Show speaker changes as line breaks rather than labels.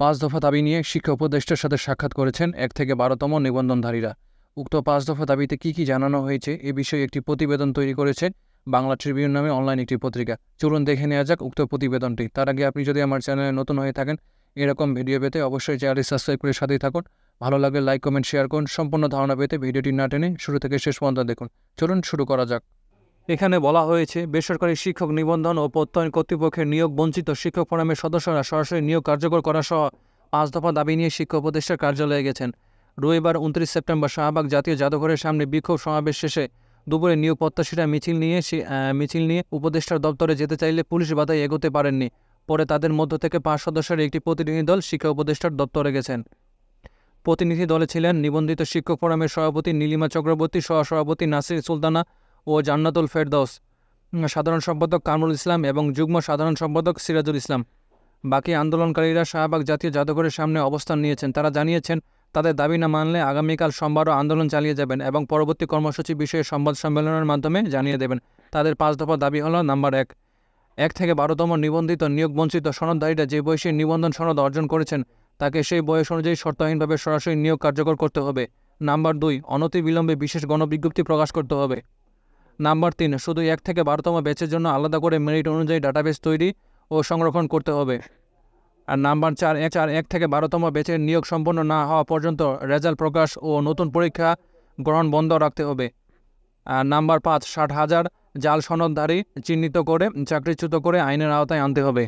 পাঁচ দফা দাবি নিয়ে শিক্ষা উপদেষ্টার সাথে সাক্ষাৎ করেছেন এক থেকে বারোতম নিবন্ধনধারীরা। উক্ত পাঁচ দফা দাবিতে কী কী জানানো হয়েছে এ বিষয়ে একটি প্রতিবেদন তৈরি করেছে বাংলা ট্রিবিউন নামে অনলাইন একটি পত্রিকা। চলুন দেখে নেওয়া যাক উক্ত প্রতিবেদনটি। তার আগে আপনি যদি আমার চ্যানেলে নতুন হয়ে থাকেন, এরকম ভিডিও পেতে অবশ্যই চ্যানেলটি সাবস্ক্রাইব করে সাথেই থাকুন। ভালো লাগলে লাইক, কমেন্ট, শেয়ার করুন। সম্পূর্ণ ধারণা পেতে ভিডিওটি না টেনে শুরু থেকে শেষ পর্যন্ত দেখুন। চলুন শুরু করা যাক। এখানে বলা হয়েছে, বেসরকারি শিক্ষক নিবন্ধন ও প্রত্যয়ন কর্তৃপক্ষের নিয়োগ বঞ্চিত শিক্ষক ফোরামের সদস্যরা সরাসরি নিয়োগ কার্যকর করা সহ পাঁচ দফা দাবি নিয়ে শিক্ষা উপদেষ্টার কার্যালয়ে গেছেন। রবিবার উনত্রিশ সেপ্টেম্বর শাহবাগ জাতীয় জাদুঘরের সামনে বিক্ষোভ সমাবেশ শেষে দুপুরে নিয়োগ প্রত্যাশীরা মিছিল নিয়ে মিছিল নিয়ে উপদেষ্টার দপ্তরে যেতে চাইলে পুলিশ বাধায় এগোতে পারেননি। পরে তাদের মধ্য থেকে পাঁচ সদস্যের একটি প্রতিনিধি দল শিক্ষা উপদেষ্টার দপ্তরে গেছেন। প্রতিনিধি দলে ছিলেন নিবন্ধিত শিক্ষক ফোরামের সভাপতি নীলিমা চক্রবর্তী, সহসভাপতি নাসির সুলতানা ও জান্নাতুল ফেরদৌস। সাধারণ সম্পাদক কামরুল ইসলাম এবং যুগ্ম সাধারণ সম্পাদক সিরাজুল ইসলাম। বাকি আন্দোলনকারীরা শাহবাগ জাতীয় জাদুঘরের সামনে অবস্থান নিয়েছেন। তারা জানিয়েছেন, তাদের দাবি না মানলে আগামীকাল সোমবারও আন্দোলন চালিয়ে যাবেন এবং পরবর্তী কর্মসূচি বিষয়ে সংবাদ সম্মেলনের মাধ্যমে জানিয়ে দেবেন। তাদের পাঁচ দফা দাবি হলো, নাম্বার এক এক থেকে বারোতম নিবন্ধিত নিয়োগ বঞ্চিত সনদধারীরা যে বয়সে নিবন্ধন সনদ অর্জন করেছেন, তাকে সেই বয়স অনুযায়ী শর্তহীনভাবে সরাসরি নিয়োগ কার্যকর করতে হবে। নাম্বার দুই, অনতিবিলম্বে বিশেষ গণবিজ্ঞপ্তি প্রকাশ করতে হবে। নাম্বার তিন, শুধু এক থেকে বারোতম ব্যাচের জন্য আলাদা করে মেরিট অনুযায়ী ডাটাবেস তৈরি ও সংরক্ষণ করতে হবে। আর নাম্বার চার এক চার এক থেকে বারোতম ব্যাচের নিয়োগ সম্পন্ন না হওয়া পর্যন্ত রেজাল্ট প্রকাশ ও নতুন পরীক্ষা গ্রহণ বন্ধ রাখতে হবে। আর নাম্বার পাঁচ, ষাট হাজার জাল সনদধারী চিহ্নিত করে চাকরিচ্যুত করে আইনের আওতায় আনতে হবে।